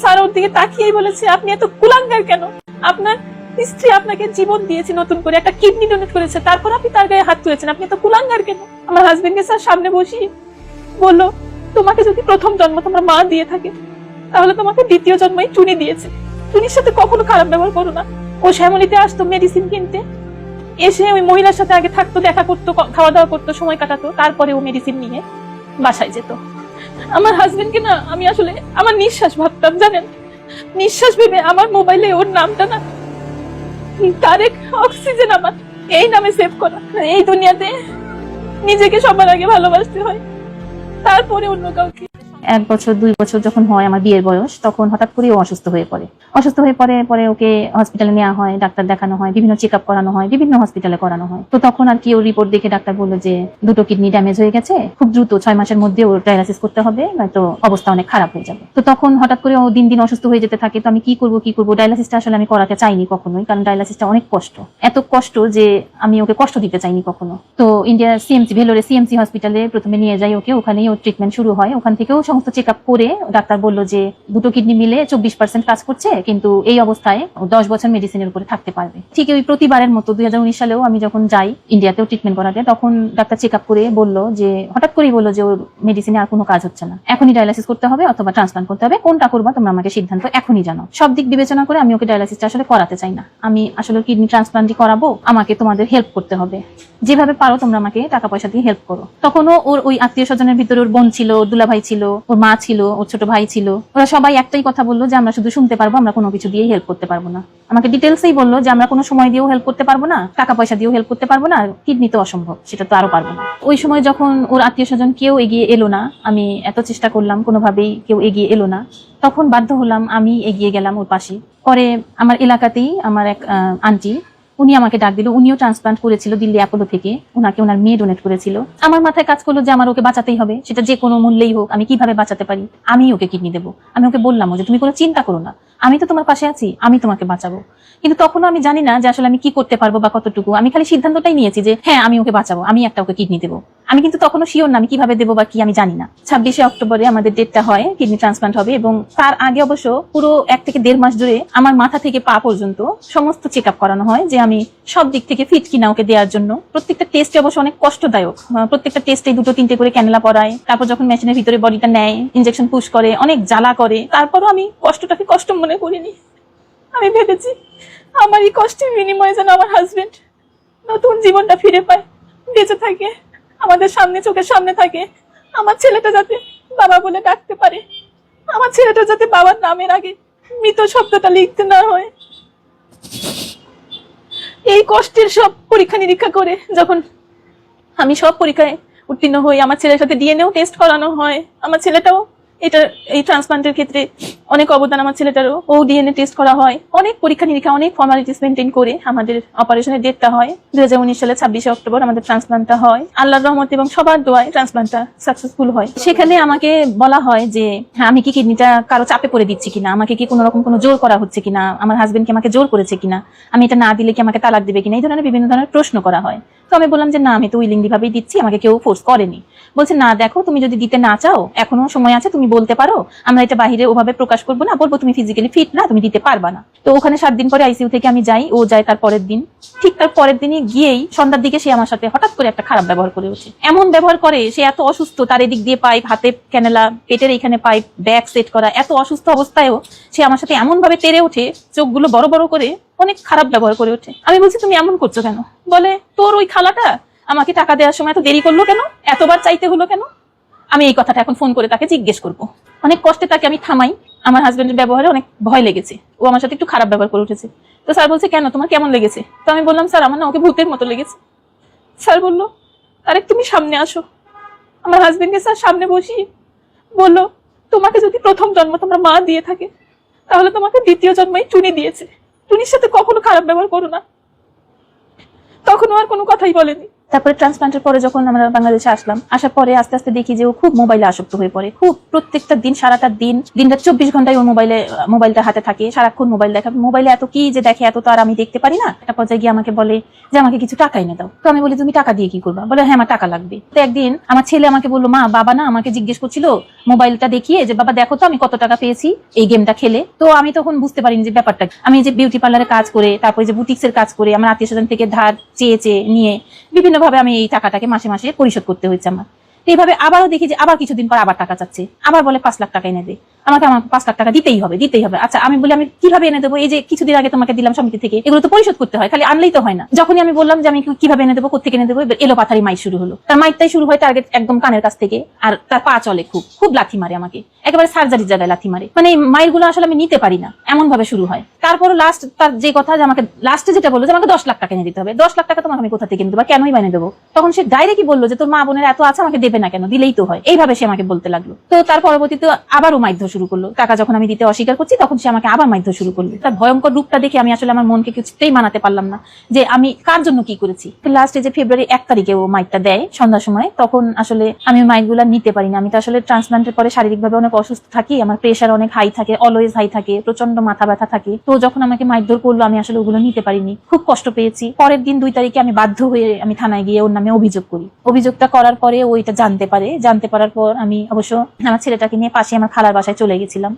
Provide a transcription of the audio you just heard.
Sir ওর দিকে তাকিয়েই বলেছে, আপনি এত কুলাঙ্গার কেন? আপনার স্ত্রী আপনাকে জীবন দিয়েছে নতুন করে, একটা কিডনি ডোনেট করেছে, তারপর আপনি তার গায়ে হাত তুলেছেন। আপনি এত কুলাঙ্গার কেন? আমার হাজবেন্ডকে স্যার সামনে বসিয়ে বলল, তোমাকে যদি প্রথম জন্ম তোমার মা দিয়ে থাকে, তাহলে তোমাকে দ্বিতীয় জন্মই চুনি দিয়েছে। চুনির সাথে কখনো খারাপ ব্যবহার করো না। ও শ্যামলিতে আসতো মেডিসিন কিনতে। এসে ওই মহিলার সাথে আগে থাকতো, দেখা করতো খাওয়া দাওয়া করতো, সময় কাটাতো, তারপরে ও মেডিসিন নিয়ে বাসায় যেত। আমার হাজবেন্ডকে না আমি আসলে আমার নিঃশ্বাস ভাবতাম, জানেন? নিঃশ্বাস ভেবে আমার মোবাইলে ওর নামটা না, তারেক অক্সিজেন আমার, এই নামে সেভ করা। এই দুনিয়াতে নিজেকে সবার আগে ভালোবাসতে হয়, তারপরে অন্য কাউকে। এক বছর, দুই বছর যখন হয় আমার বিয়ের বয়স, তখন হঠাৎ করে ও অসুস্থ হয়ে পড়ে। অসুস্থ হয়ে পড়ে, পরে ওকে হসপিটালে নেওয়া হয়, ডাক্তার দেখানো হয়, বিভিন্ন চেক আপ করানো হয়, বিভিন্ন হসপিটালে করানো হয়। তো তখন আর কি ওর রিপোর্ট দেখে ডাক্তার বলল যে, দুটো কিডনি ড্যামেজ হয়ে গেছে, খুব দ্রুত ছয় মাসের মধ্যে ওর ডায়ালাসিস করতে হবে, নয়তো অবস্থা অনেক খারাপ হয়ে যাবে। তো তখন হঠাৎ করে ও দিন দিন অসুস্থ হয়ে যেতে থাকে, তো আমি কি করব কি করব? ডায়ালাসিসটা আসলে আমি করাতে চাইনি কখনোই, কারণ ডায়ালাসিসটা অনেক কষ্ট। এত কষ্ট যে আমি ওকে কষ্ট দিতে চাইনি কখনো। তো ইন্ডিয়া সিএমসি ভেলোরে সিএমসি হসপিটালে প্রথমে নিয়ে যাই ওকে, ওখানেই ওর ট্রিটমেন্ট শুরু হয়, ওখান থেকেও সমস্ত চেক করে ডাক্তার বলল যে দুটো কিডনি মিলে চব্বিশ পার্সেন্ট কাজ করছে, কিন্তু এই অবস্থায় দশ বছর মেডিসিনের উপরে থাকতে পারবে। ঠিক ওই প্রতিবারের মতো দুই সালেও আমি যখন যাই ইন্ডিয়াতেও ট্রিটমেন্ট করাতে, তখন ডাক্তার চেক করে বলল যে, হঠাৎ করেই বলল যে, ওর মেডিসিনে আর কোনো কাজ হচ্ছে না। এখনই ডায়ালাসিস করতে হবে অথবা ট্রান্সপ্লান্ট করতে হবে, কোনটা করবা তোমরা আমাকে সিদ্ধান্ত এখনই জানো সব দিক বিবেচনা করে আমি ওকে ডায়ালাসিসটা আসলে করাতে চাই না। আমি আসলে কিডনি ট্রান্সপ্লান্টই করাবো, আমাকে তোমাদের হেল্প করতে হবে। যেভাবে পারো তোমরা আমাকে টাকা পয়সা দিয়ে হেল্প করো। তখনও ওর ওই আত্মীয় স্বজনের ভিতরে ওর বোন ছিল দুলাভাই ছিল ওর মা ছিল, ওর ছোট ভাই ছিল। ওরা সবাই একটাই কথা বলল যে, আমরা শুধু শুনতে পারব, আমরা কোনো কিছু দিয়েই হেল্প করতে পারব না। আমাকে ডিটেলসেই বলল যে, আমরা কোনো সময় দিয়েও হেল্প করতে পারব না টাকা পয়সা দিয়েও হেল্প করতে পারব না কিডনি তো অসম্ভব, সেটা তো আরও পারব না। ওই সময় যখন ওর আত্মীয় স্বজন কেউ এগিয়ে এলো না, আমি এত চেষ্টা করলাম, কোনোভাবেই কেউ এগিয়ে এলো না। তখন বাধ্য হলাম আমি এগিয়ে গেলাম ওর পাশে। পরে আমার এলাকাতেই আমার এক আন্টি উনি আমাকে ডাক দিল, উনিও ট্রান্সপ্লান্ট করেছিল দিল্লি অ্যাপোলো থেকে। ওনাকে ওনার মেয়ে ডোনেট করেছিল। আমার মাথায় কাজ করল যে আমার ওকে বাঁচাতেই হবে। সেটা যে কোনো মূল্যেই হোক, আমি কীভাবে বাঁচাতে পারি? আমি ওকে কিডনি দেবো। আমি ওকে বললাম যে, তুমি কোনো চিন্তা করো না। আমি তো তোমার পাশে আছি, আমি তোমাকে বাঁচাবো। কিন্তু তখনও আমি জানি না যে আসলে আমি কি করতে পারব বা কতটুকু। আমি খালি সিদ্ধান্তটাই নিয়েছি যে হ্যাঁ আমি ওকে বাঁচাবো, আমি একটা ওকে কিডনি দেবো। আমি কিন্তু তখনও শিওর না আমি কীভাবে দেবো বা কি, আমি জানি না। ছাব্বিশে অক্টোবরে আমাদের ডেটটা হয় কিডনি ট্রান্সপ্লান্ট হবে এবং তার আগে অবশ্য পুরো এক থেকে দেড় মাস ধরে আমার মাথা থেকে পা পর্যন্ত সমস্ত চেক আপ করানো হয় যে আমি সব দিক থেকে ফিট কিনা ওকে দেওয়ার জন্য। প্রত্যেকটা টেস্টে অবশ্য অনেক কষ্টদায়ক। প্রত্যেকটা টেস্টে দুটো, তিনটে করে ক্যানেলা পড়ায়। তারপর যখন মেশিনের ভিতরে বডিটা নেয় ইঞ্জেকশন পুশ করে, অনেক জ্বালা করে, তারপরও আমি কষ্টটাকে কষ্ট মনে করিনি। আমি ভেবেছি আমার এই কষ্টের বিনিময়ে যেন আমার হাজবেন্ড নতুন জীবনটা ফিরে পায়, বেঁচে থাকে, আমাদের সামনে, চোখের সামনে থাকে। আমার ছেলেটা যাতে বাবা বলে ডাকতে পারে। আমার ছেলেটা যাতে বাবার নামের আগে মৃত শব্দটা লিখতে না হয়। এই কষ্টের সব পরীক্ষা নিরীক্ষা করে যখন আমি সব পরীক্ষায় উত্তীর্ণ হই, আমার ছেলের সাথে ডিএনএও টেস্ট করানো হয়, আমার ছেলেটাও এটা, এই ট্রান্সপ্লান্টের ক্ষেত্রে অনেক অবদান আমার ছেলেটারও। ও ডিএনএ টেস্ট করা হয়। অনেক পরীক্ষা নিরীক্ষা, অনেক ফর্মালিটিস মেনটেন করে আমাদের অপারেশনের ডেটটা হয়। দুই হাজার উনিশ সালে ছাব্বিশে অক্টোবর আমাদের ট্রান্সপ্লান্টটা হয়। আল্লাহর রহমত এবং সবার দোয়ায় ট্রান্সপ্লান্টটা সাকসেসফুল হয়। সেখানে আমাকে বলা হয় যে হ্যাঁ আমি কি কিডনিটা কারও চাপে পড়ে দিচ্ছি কিনা? আমাকে কি কোনো রকম কোনো জোর করা হচ্ছে কিনা? আমার হাজবেন্ড কি আমাকে জোর করেছে কিনা? আমি এটা না দিলে কি আমাকে তালাক দেবে কিনা? এই ধরনের বিভিন্ন ধরনের প্রশ্ন করা হয়। তো আমি বললাম যে, না, আমি তো উইলিংলি ভাবেই দিচ্ছি। আমাকে কেউ ফোর্স করেনি। বলছে, না, দেখো, তুমি যদি দিতে না চাও, এখনও সময় আছে, তুমি বলতে পারো, আমরা এটা বাহিরে ওভাবে প্রকাশ করব না, বলব তুমি ফিজিক্যালি ফিট না, তুমি দিতে পারবা না। তো ওখানে সাত দিন পরে আইসিইউ থেকে আমি যাই, ও যায় তার পরের দিন। ঠিক তার পরের দিনই গিয়েই সন্ধ্যার দিকে সে আমার সাথে হঠাৎ করে একটা খারাপ ব্যবহার করে ওঠে। এমন ব্যবহার করে, সে এত অসুস্থ, তার এদিক দিয়ে পাইপ, হাতে ক্যানেলা, পেটের এইখানে পাইপ, ব্যাগ সেট করা, এত অসুস্থ অবস্থায়ও সে আমার সাথে এমন ভাবে তেড়ে ওঠে, চোখগুলো বড় বড় করে অনেক খারাপ ব্যবহার করে ওঠে। আমি বলছি, তুমি এমন করছ কেন? বলে, তোর ওই খালাটা আমাকে টাকা দেওয়ার সময় এত দেরি করল কেন? এতবার চাইতে হলো কেন? আমি এই কথাটা এখন ফোন করে তাকে জিজ্ঞেস করব। অনেক কষ্টে তাকে আমি থামাই। আমার হাজবেন্ডের ব্যবহারে অনেক ভয় লেগেছে। ও আমার সাথে একটু খারাপ ব্যবহার করে উঠেছে। তো স্যার বলছে, কেন? তোমার কেমন লেগেছে? তো আমি বললাম, স্যার, আমার না ওকে ভূতের মতো লেগেছে। স্যার বলল, আরে, তুমি সামনে আসো। আমার হাজবেন্ডকে স্যার সামনে বসি বলল, তোমাকে যদি প্রথম জন্ম তোমার মা দিয়ে থাকে, তাহলে তোমাকে দ্বিতীয় জন্মই চুনি দিয়েছে। চুনির সাথে কখনো খারাপ ব্যবহার করো না। তখন আর কোনো কথাই বলেনি। তারপরে ট্রান্সপ্লান্টের পরে যখন আমরা বাংলাদেশে আসলাম, আসার পরে আস্তে আস্তে দেখি যে ও খুব মোবাইলে আসক্ত হয়ে পড়ে। খুব প্রত্যেকটা দিন, সারাটা দিন, দিনটা চব্বিশ ঘন্টায় ওর মোবাইলে মোবাইলটা হাতে থাকে, সারাক্ষণ মোবাইল দেখা। মোবাইলে এত কি যে দেখে, এত তো আর আমি দেখতে পারি না। একটা পর্যায়ে গিয়ে আমাকে বলে যে, আমাকে কিছু টাকা এনে দাও। তো আমি বলি, তুমি টাকা দিয়ে কি করবা? বলে হ্যাঁ আমার টাকা লাগবে। তো একদিন আমার ছেলে আমাকে বলল, মা, বাবা না আমাকে জিজ্ঞেস করছিল মোবাইলটা দেখিয়ে যে, বাবা, দেখো তো আমি কত টাকা পেয়েছি এই গেমটা খেলে। তো আমি তখন বুঝতে পারিনি যে, ব্যাপারটা আমি যে বিউটি পার্লারে কাজ করে, তারপরে যে বুটিক্সের কাজ করে, আমার আত্মীয় স্বজন থেকে ধার চেয়ে চেয়ে নিয়ে, বিভিন্ন ভাবে আমি এই টাকাটাকে মাসে মাসে পরিশোধ করতে হয়েছে আমার। এইভাবে আবারও দেখি যে আবার কিছুদিন পর আবার টাকা চাচ্ছে। আবার বলে পাঁচ লাখ টাকা এনে দে আমাকে আমার পাঁচ লাখ টাকা দিতেই হবে দিতেই হবে। আচ্ছা আমি বলি, আমি কীভাবে এনে দেবো? এই যে কিছুদিন আগে তোমাকে দিলাম সমিতি থেকে, এগুলো তো পরিশোধ করতে হয়, খালি আনলেই তো হয় না। যখনই আমি বললাম যে আমি কীভাবে এনে দেবো কোথেকে এনে দেবো এলো পাথারি মাইক শুরু হলো। তার মাইকটাই শুরু হয় টার্গেট একদম কানের কাছ থেকে, আর তার পা চলে খুব খুব লাথি মারে আমাকে। একেবারে সার্জারির জায়গায় লাথি মারে। মানে এই মাইলগুলো আসলে আমি নিতে পারি না এমন ভাবে শুরু হয়। তারপর লাস্ট তার যে কথা যে আমাকে লাস্টে যেটা বলল যে আমাকে দশ লাখ টাকা এনে দিতে হবে। দশ লাখ টাকা তোমাকে আমি কোথা থেকে এনে দেবো কেনই বানিয়ে দেবো? তখন সে ডাইরেক্টই বলল যে তোর মা বোনের এত আছে, আমাকে দেবে না কেন, দিলেই তো হয়। এইভাবে সে আমাকে বলতে লাগল। তো তার পরবর্তীতে আবারও মাইধ্য শুরু করল। টাকা যখন আমি দিতে অস্বীকার করছি, তখন সে আমাকে আবার মাইধ্য শুরু করল। তার ভয়ঙ্কর রূপটা দেখে আমি আসলে আমার মনকে কিছুতেই মানাতে পারলাম না। যে আমি কার জন্য কি করেছি? লাস্টে যে ফেব্রুয়ারি এক তারিখে ও মাইকটা দেয় সন্ধ্যার সময়। তখন আসলে আমি মাইকগুলো নিতে পারি না। আমি তো আসলে ট্রান্সপ্লান্টের পরে শারীরিকভাবে অনেক অসুস্থ থাকি, আমার প্রেশার অনেক হাই থাকে অলওয়েজ হাই থাকে প্রচণ্ড মাথা ব্যথা থাকে। তো যখন আমাকে মাইকধর করল, আমি আসলে ওগুলো নিতে পারিনি। খুব কষ্ট পেয়েছি। পরের দিন দুই তারিখে আমি বাধ্য হয়ে আমি থানায় গিয়ে ওর নামে অভিযোগ করি। অভিযোগটা করার পরে ও এটা জানতে পারে। জানতে পারার পর আমি অবশ্য আমার ছেলেটাকে নিয়ে পাশে আমার খালার বাসায় চলে গেছিলাম।